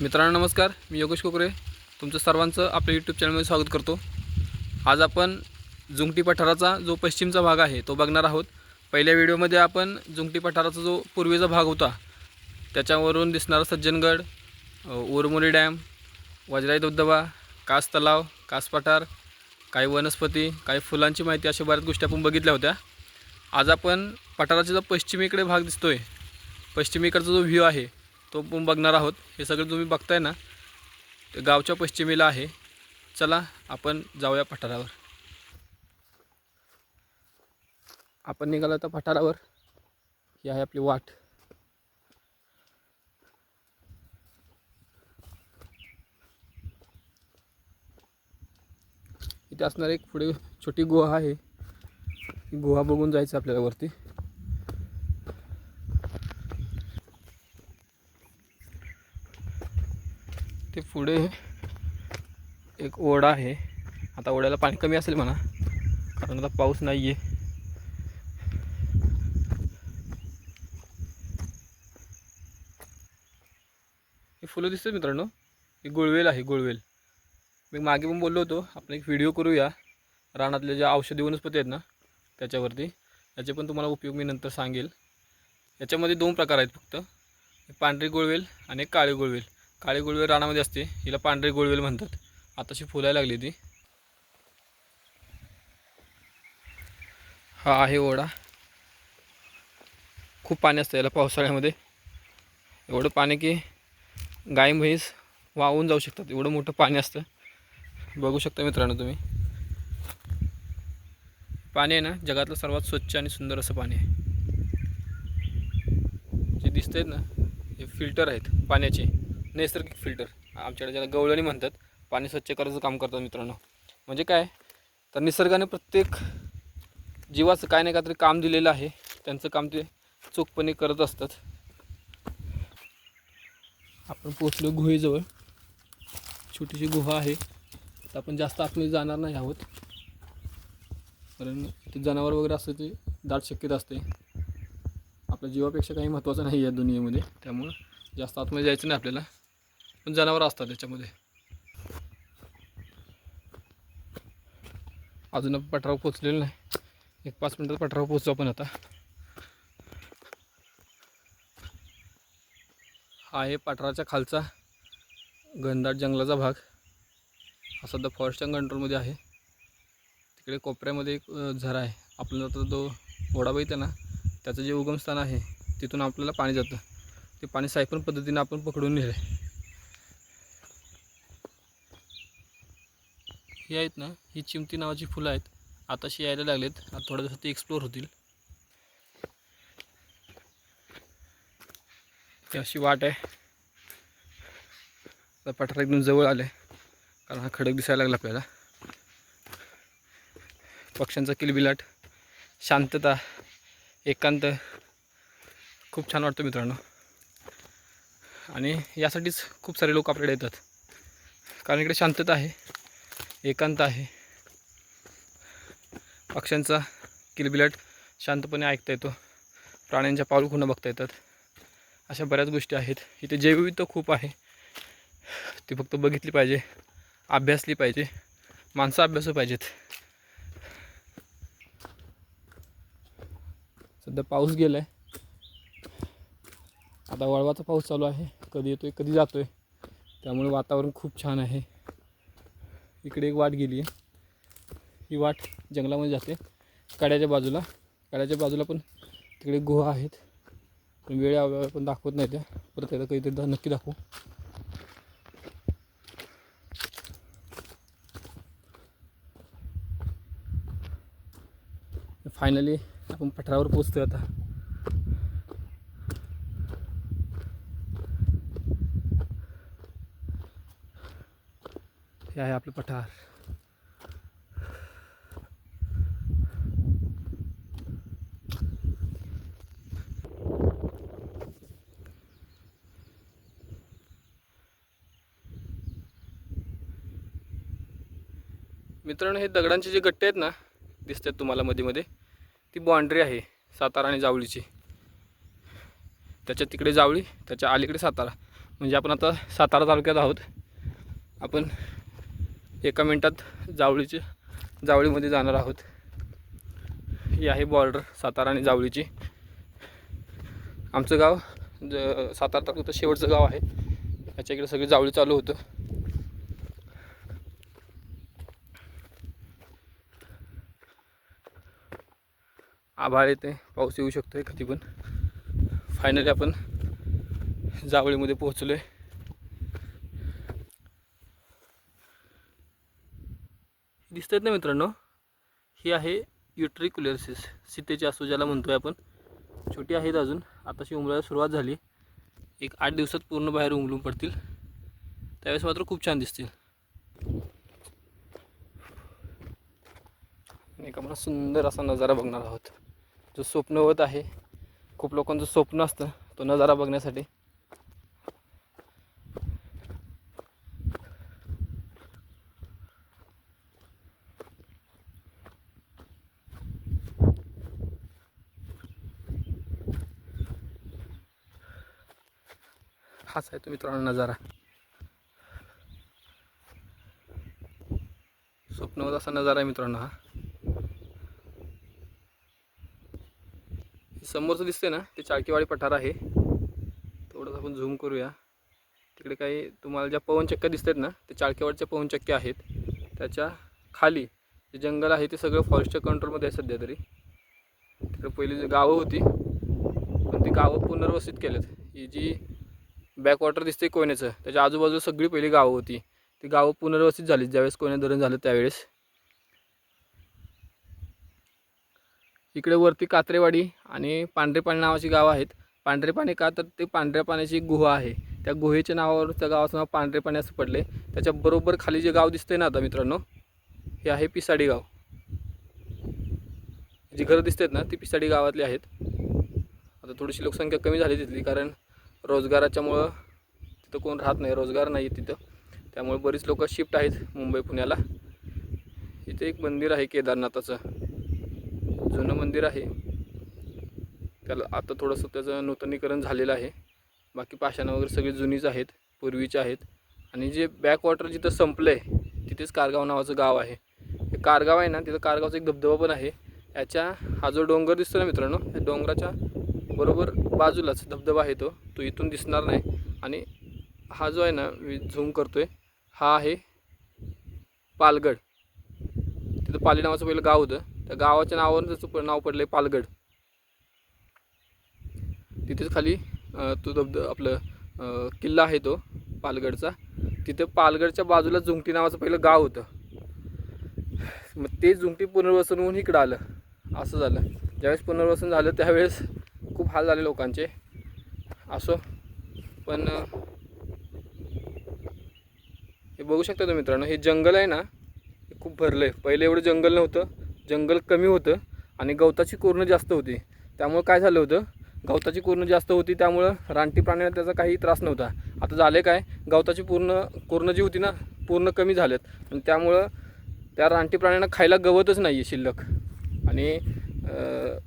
मित्रांनो नमस्कार. मी योगेश कोकरे तुमचं सर्वांचं आपल्या यूट्यूब चॅनलमध्ये स्वागत करतो. आज आपण जुंगटी पठाराचा जो पश्चिमचा भाग आहे तो बघणार आहोत. पहिल्या व्हिडिओमध्ये आपण जुंगटी पठाराचा जो पूर्वेचा भाग होता त्याच्यावरून दिसणारा सज्जनगड ओरमोरी डॅम वज्राई धबधबा कास तलाव कास पठार काही वनस्पती काही फुलांची माहिती अशा बऱ्याच गोष्टी आपण बघितल्या होत्या. आज आपण पठाराचा जो पश्चिमेकडे भाग दिसतोय पश्चिमेकडचा जो व्ह्यू आहे तो पण बघणार आहोत. हे सगळं तुम्ही बघताय ना ते गावच्या पश्चिमेला आहे. चला आपण जाऊया पठारावर. आपण निघालो आता पठारावर. ही आहे आपली वाट. इथे असणार एक पुढे छोटी गुहा आहे. गुहा बघून जायचं आपल्याला वरती. ते पुढे एक ओढा आहे. आता ओढ्याला पाणी कमी असेल म्हणा. कारण आता पाऊस नाही आहे हे फुलं दिसतात मित्रांनो. ही गुळवेल आहे गुळवेल. मी मागे पण बोललो होतो. आपण एक व्हिडिओ करूया. रानातले ज्या औषधी वनस्पती आहेत ना त्याच्यावरती. याचे पण तुम्हाला उपयोग मी नंतर सांगेल. याच्यामध्ये दोन प्रकार आहेत फक्त. पांढरी गुळवेल आणि एक काळी गुळवेल. काळी गुळवेल रानामध्ये असते. हिला पांढरी गुळवेल म्हणतात. आताशी फुलायला लागली ती. हा आहे ओढा. खूप पाणी असतं याला पावसाळ्यामध्ये. एवढं पाणी की गाय म्हैस वाहून जाऊ शकतात. एवढं मोठं पाणी असतं. बघू शकता मित्रांनो तुम्ही. पाणी आहे ना जगातलं सर्वात स्वच्छ आणि सुंदर असं पाणी आहे. जे दिसत आहेत ना हे फिल्टर आहेत पाण्याचे. नैसर्गिक फिल्टर आमच्याकडे ज्याला गवळणी म्हणतात पाणी स्वच्छ करायचं काम करतात मित्रांनो. म्हणजे काय? तर निसर्गाने प्रत्येक जीवाचं काय नाही काहीतरी काम दिलेलं आहे. त्यांचं काम ते चोखपणे करत असतात. आपण पोचलो गुहेजवळ. छोटीशी गुहा आहे. तर आपण जास्त आतमध्ये जाणार नाही आहोत. कारण ते जनावर वगैरे असतं ते दाट शक्यता असते. आपल्या जीवापेक्षा काही महत्त्वाचं नाही या दुनियेमध्ये. त्यामुळं जास्त आतमध्ये जायचं नाही आपल्याला. पण जनावर असतात त्याच्यामध्ये. अजून आपण पठारावर पोचलेलं नाही. एक पाच मिनटात पठारावर पोचू आपण आता. हा आहे पठाराच्या खालचा घनदाट जंगलाचा भाग. हा सध्या फॉरेस्टच्या कंट्रोलमध्ये आहे. तिकडे कोपऱ्यामध्ये एक झरा आहे. आपल्याला आता तो ओढा बघितला ना त्याचं जे उगमस्थान आहे तिथून आपल्याला पाणी जातं. ते पाणी सायफन पद्धतीने आपण पकडून नेलं ही आहेत ना ही चिमती नावाची फुलं आहेत. आताशी यायला लागलेत. आता थोड्या दिवसात ते एक्सप्लोर होतील. ही अशी वाट आहे. पठार एकदम जवळ आले कारण हा खडक दिसायला लागला आपल्याला. पक्ष्यांचा किलबिलाट शांतता एकांत. खूप छान वाटतं मित्रांनो. आणि यासाठीच खूप सारे लोक आपल्याकडे येतात. कारण इकडे शांतता आहे. एकांत आहे. पक्ष्यांचा किलबिलाट शांतपणे ऐकता येतो. प्राण्यांच्या पाऊलखुणं बघता येतात. अशा बऱ्याच गोष्टी आहेत. इथे जैवविविधता खूप आहे. ती फक्त बघितली पाहिजे अभ्यासली पाहिजे माणसं अभ्यासू पाहिजेत. सध्या पाऊस गेला आहे आता वळवाचा पाऊस चालू आहे. कधी येतोय कधी जातोय. त्यामुळे वातावरण खूप छान आहे. इकडे एक वाट गेली आहे. ही वाट जंगलामध्ये जाते. कड्याच्या बाजूला. कड्याच्या बाजूला पण तिकडे गुहा आहेत. पण वेळ अभावी पण दाखवत नाही त्या. परत त्याला काहीतरी दा- नक्की दाखवू. फायनली आपण पठारावर पोचतोय आता. हे आहे आपलं पठार. मित्रांनो हे दगडांचे जे गट्टे आहेत ना दिसतात तुम्हाला मध्ये मध्ये. ती बाँड्री आहे सातारा आणि जावळीची. त्याच्या तिकडे जावळी त्याच्या अलीकडे सातारा. म्हणजे आपण आता सातारा तालुक्यात आहोत. आपण एका मिनटात जावळीचे जावळीमध्ये जाणार आहोत. ही आहे बॉर्डर सातारा आणि जावळीची. आमचं गाव ज सातारा तालुक्यात शेवटचं गाव आहे. याच्या इकडे सगळी जावळी चालू होतं. आभाळ येते. पाऊस येऊ शकतो कधी पण. फायनली आपण जावळीमध्ये पोहोचलो आहे दिसतात ना मित्रांनो? ही आहे युट्रिक्युलरसिस सीतेची असू ज्याला म्हणतोय आपण. छोटी आहेत अजून. आताशी उमरायला सुरुवात झाली. एक आठ दिवसात पूर्ण बाहेर उमलून पडतील. त्यावेळेस मात्र खूप छान दिसतील. एक आपण सुंदर असा नजारा बघणार आहोत. जो स्वप्नवत आहे. खूप लोकांचं स्वप्न असतं तो नजारा बघण्यासाठी. हाच आहे तो मित्रांनो नजारा. स्वप्नवत असा नजारा आहे मित्रांनो हा. समोरचं दिसते ना ते चाळकीवाडी पठार आहे. थोडंसं आपण झूम करूया. तिकडे काही तुम्हाला ज्या पवनचक्क्या दिसत आहेत ना ते चाळकेवाडच्या पवनचक्क्या आहेत. त्याच्याखाली जे जंगल आहे ते सगळं फॉरेस्टच्या कंट्रोलमध्ये आहे सध्या तरी. तिकडे पहिली जी गावं होती पण ती गावं पुनर्वसित केलेत. ही जी बॅकवॉटर दिसते कोयनेचं. त्याच्या आजूबाजूला सगळी पहिली गावं होती. ती गावं पुनर्वसित झाली ज्यावेळेस कोयने धरण झालं त्यावेळेस. इकडे वरती कात्रेवाडी आणि पांढरेपाणी नावाची गावं आहेत. पांढरेपाणी का? तर ते पांढऱ्या पाण्याची गुहा आहे. त्या गुहेच्या नावावर त्या गावाचं नाव पांढरे पाणी असं पडले त्याच्याबरोबर खाली जे गाव दिसतंय ना आता मित्रांनो हे आहे पिसाडी गाव. जी घरं दिसतात ना ती पिसाडी गावातली आहेत. आता थोडीशी लोकसंख्या कमी झाली तिथली कारण रोजगाराच्यामुळं तिथं कोण राहत नाही रोजगार नाही आहे तिथं. त्यामुळे बरीच लोक शिफ्ट आहेत मुंबई पुण्याला. इथे एक मंदिर आहे केदारनाथाचं. जुनं मंदिर आहे. त्याला आता थोडंसं त्याचं नूतनीकरण झालेलं आहे. बाकी पाषाणं वगैरे सगळी जुनीच आहेत पूर्वीचे आहेत. आणि जे बॅकवॉटर जिथं संपलं आहे तिथेच कारगाव नावाचं गाव आहे. हे कारगाव आहे ना तिथं कारगावचा एक धबधबा पण आहे. याच्या हा जो डोंगर दिसतो ना मित्रांनो या डोंगराच्या बरोबर बाजूलाच धबधबा आहे तो. तो इथून दिसणार नाही. आणि हा जो आहे ना मी झूम करतो आहे हा आहे पालगड. तिथं पाली नावाचं पहिलं गाव होतं. त्या गावाच्या नावावरून त्याचं नाव पडलं आहे पालगड. तिथेच खाली तो धबध आपलं किल्ला आहे तो पालगडचा. तिथे पालगडच्या बाजूला झुंगटी नावाचं पहिलं गाव होतं. मग ते झुंगटी पुनर्वसन होऊन इकडं आलं. असं झालं. ज्यावेळेस पुनर्वसन झालं त्यावेळेस खूप हाल झाले लोकांचे. असो. पण हे बघू शकता तुम्ही मित्रांनो हे जंगल आहे ना हे खूप भरलं आहे पहिले एवढं जंगल नव्हतं. जंगल कमी होतं आणि गवताची कुरणं जास्त होती. त्यामुळं काय झालं होतं? गवताची कोरणं जास्त होती त्यामुळं रानटी प्राण्यांना त्याचा काही त्रास नव्हता. आता झाले काय? गवताची पूर्ण कोरणं जी होती ना पूर्ण कमी झालेत. आणि त्यामुळं त्या रानटी प्राण्यांना खायला गवतच नाही आहे शिल्लक. आणि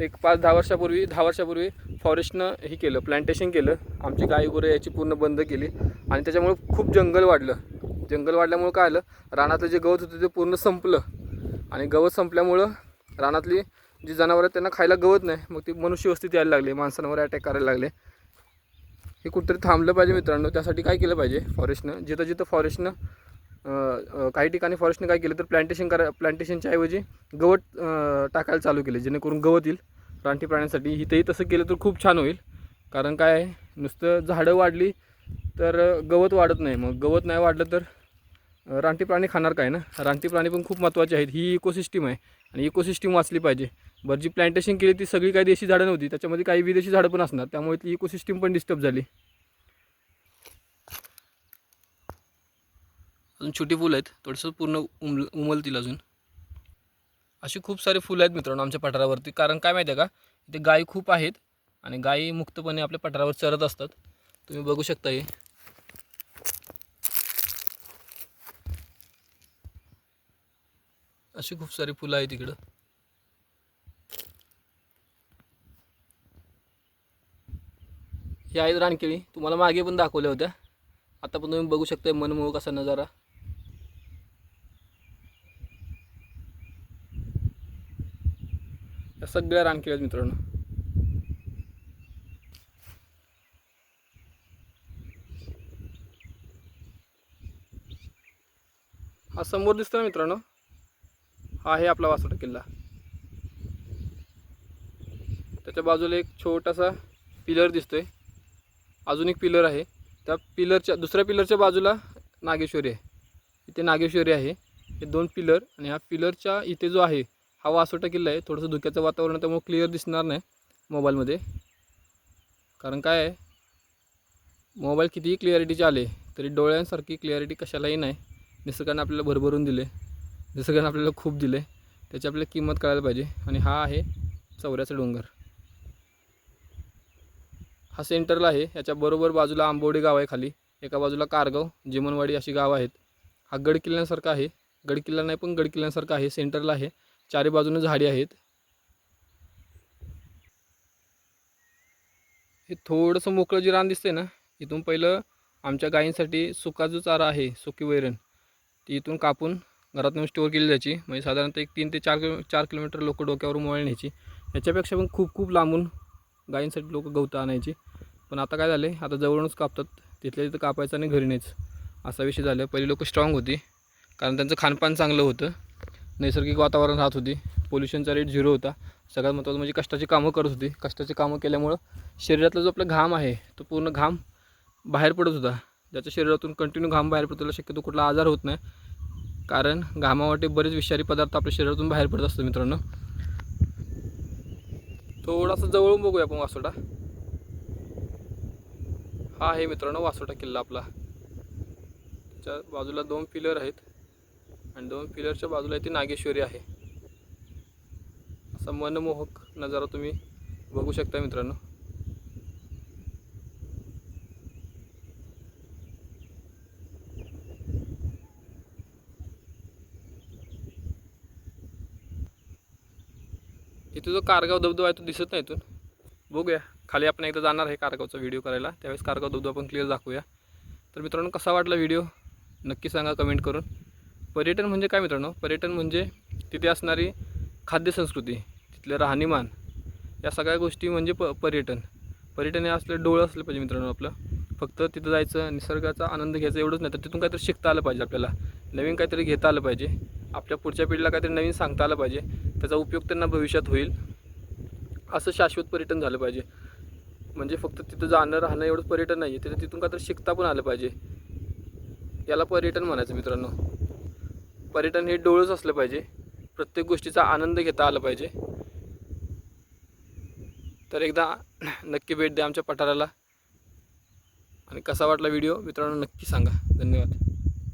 एक पाच दहा वर्षापूर्वी दहा वर्षापूर्वी फॉरेस्टनं हे केलं प्लांटेशन केलं. आमची गाई गुरं याची पूर्ण बंद केली. आणि त्याच्यामुळे खूप जंगल वाढलं. जंगल वाढल्यामुळं काय आलं? रानातलं जे गवत होतं ते पूर्ण संपलं. आणि गवत संपल्यामुळं रानातली जी जनावरं आहेत त्यांना खायला गवत नाही. मग ती मनुष्यवस्तीत यायला लागली माणसांवर अटॅक करायला लागले. हे कुठंतरी थांबलं पाहिजे मित्रांनो. त्यासाठी काय केलं पाहिजे? फॉरेस्टनं जिथं जिथं फॉरेस्टनं काही ठिकाणी फॉरेस्टने काय केलं तर प्लांटेशन करा प्लांटेशनच्या ऐवजी गवत टाकायला चालू केले जेणेकरून गवत येईल रानटी प्राण्यांसाठी. इथंही तसं केलं तर खूप छान होईल. कारण काय आहे? नुसतं झाडं वाढली तर गवत वाढत नाही. मग गवत नाही वाढलं तर रानटी प्राणी खाणार काय ना? रानटी प्राणी पण खूप महत्त्वाचे आहेत. ही इकोसिस्टीम आहे आणि इकोसिस्टीम वाचली पाहिजे. बरं जी प्लांटेशन केली ती सगळी काही देशी झाडं नव्हती. त्याच्यामध्ये काही विदेशी झाडं पण असणार. त्यामुळे ती इकोसिस्टीम पण डिस्टर्ब झाली. अजून छोटी फुलं आहेत. थोडंसं पूर्ण उमल उमलतील अजून. अशी खूप सारे फुलं आहेत मित्रांनो आमच्या पठारावरती. कारण काय माहिती आहे का? इथे गायी खूप आहेत आणि गायी मुक्तपणे आपल्या पठारावर चरत असतात. तुम्ही बघू शकता हे. अशी खूप सारी फुलं आहेत इकडं. हे आहेत रानकेळी. तुम्हाला मागे पण दाखवल्या होत्या. आता पण तुम्ही बघू शकता मनमोहक असा नजारा. या सगळ्या रान आहेत मित्रांनो. हा समोर दिसतो ना मित्रांनो? हा आहे आपला वासोटा किल्ला. त्याच्या बाजूला एक छोटासा पिलर दिसतोय. अजून एक पिलर आहे. त्या पिलरच्या दुसऱ्या पिलरच्या बाजूला नागेश्वरी आहे. इथे नागेश्वरी आहे. हे दोन पिलर आणि ह्या पिलरच्या इथे जो आहे हा वासोटा किल्ला आहे. थोडंसं धुक्याचं वातावरण आहे, त्यामुळे क्लिअर दिसणार नाही मोबाईलमध्ये कारण काय आहे? मोबाईल कितीही क्लिअरिटीचे आले तरी डोळ्यांसारखी क्लिअरिटी कशालाही नाही. निसर्गाने आपल्याला भरभरून दिले. निसर्गाने आपल्याला खूप दिले. त्याची आपल्याला किंमत कळायला पाहिजे. आणि हा आहे चौऱ्याचा डोंगर. हा सेंटरला आहे. याच्या बरोबर बाजूला आंबोडी गाव आहे खाली. एका बाजूला कारगाव जिमनवाडी अशी गावं आहेत. हा गड किल्ल्यांसारखा आहे. गड किल्ला नाही पण गड किल्ल्यांसारखा आहे. सेंटरला आहे. चारी बाजूने झाडी आहेत. हे थोडंसं मोकळं जे रान दिसतंय ना? इथून पहिलं आमच्या गायींसाठी सुका जो चारा आहे सुकी वैरण. ती इथून कापून घरात नेऊन स्टोअर केली जायची. म्हणजे साधारणतः एक तीन ते चार किलो चार किलोमीटर लोक डोक्यावर मोबाईल न्यायची. याच्यापेक्षा पण खूप खूप लांबून गायींसाठी लोक गवतं आणायची. पण आता काय झालं आहे आता जवळूनच कापतात. तिथल्या तिथं कापायचं आणि घरी नेच असा विषय झाला. पहिली लोक स्ट्रॉंग होती. कारण त्यांचं खानपान चांगलं होतं. नैसर्गिक वातावरण राहत होती. पोल्युशनचा रेट झिरो होता. सगळ्यात महत्त्वाचं म्हणजे कष्टाची कामं करत होती. कष्टाची कामं केल्यामुळं शरीरातला जो आपला घाम आहे तो पूर्ण घाम बाहेर पडत होता. ज्याच्या शरीरातून कंटिन्यू घाम बाहेर पडतो त्याला शक्यतो कुठला आजार होत नाही. कारण घामावाटे बरेच विषारी पदार्थ आपल्या शरीरातून बाहेर पडत असतात मित्रांनो. थोडासा जवळून बघूया आपण वासोटा. हा आहे मित्रांनो वासोटा किल्ला आपला. त्याच्या बाजूला दोन पिलर आहेत. आणि दोन पिलरच्या बाजूला इथे नागेश्वरी आहे. असा मनमोहक नजारा तुम्ही बघू शकता मित्रांनो. इथे जो कारगाव धबधबा आहे तो दिसत नाही इथून. बघूया. खाली आपण एकदा जाणार आहे कारगावचा व्हिडिओ करायला. त्यावेळेस कारगाव धबधबा आपण क्लिअर दाखवूया. तर मित्रांनो कसा वाटला व्हिडिओ नक्की सांगा कमेंट करून. पर्यटन म्हणजे काय मित्रांनो? पर्यटन म्हणजे तिथे असणारी खाद्यसंस्कृती तिथलं राहणीमान या सगळ्या गोष्टी म्हणजे प पर्यटन. पर्यटन हे असलं डोळं असलं पाहिजे मित्रांनो आपलं. फक्त तिथं जायचं निसर्गाचा आनंद घ्यायचा एवढंच नाही तर तिथून काहीतरी शिकता आलं पाहिजे आपल्याला. नवीन काहीतरी घेता आलं पाहिजे. आपल्या पुढच्या पिढीला काहीतरी नवीन सांगता आलं पाहिजे. त्याचा उपयोग त्यांना भविष्यात होईल. असं शाश्वत पर्यटन झालं पाहिजे. म्हणजे फक्त तिथं जाणं राहणं एवढंच पर्यटन नाही आहे तिथं तिथून काहीतरी शिकता पण आलं पाहिजे. याला पर्यटन म्हणायचं मित्रांनो. पर्यटन हे डोळंच असलं पाहिजे. प्रत्येक गोष्टीचा आनंद घेता आला पाहिजे. तर एकदा नक्की भेट द्या आमच्या पठाराला. आणि कसा वाटला व्हिडिओ मित्रांनो नक्की सांगा. धन्यवाद.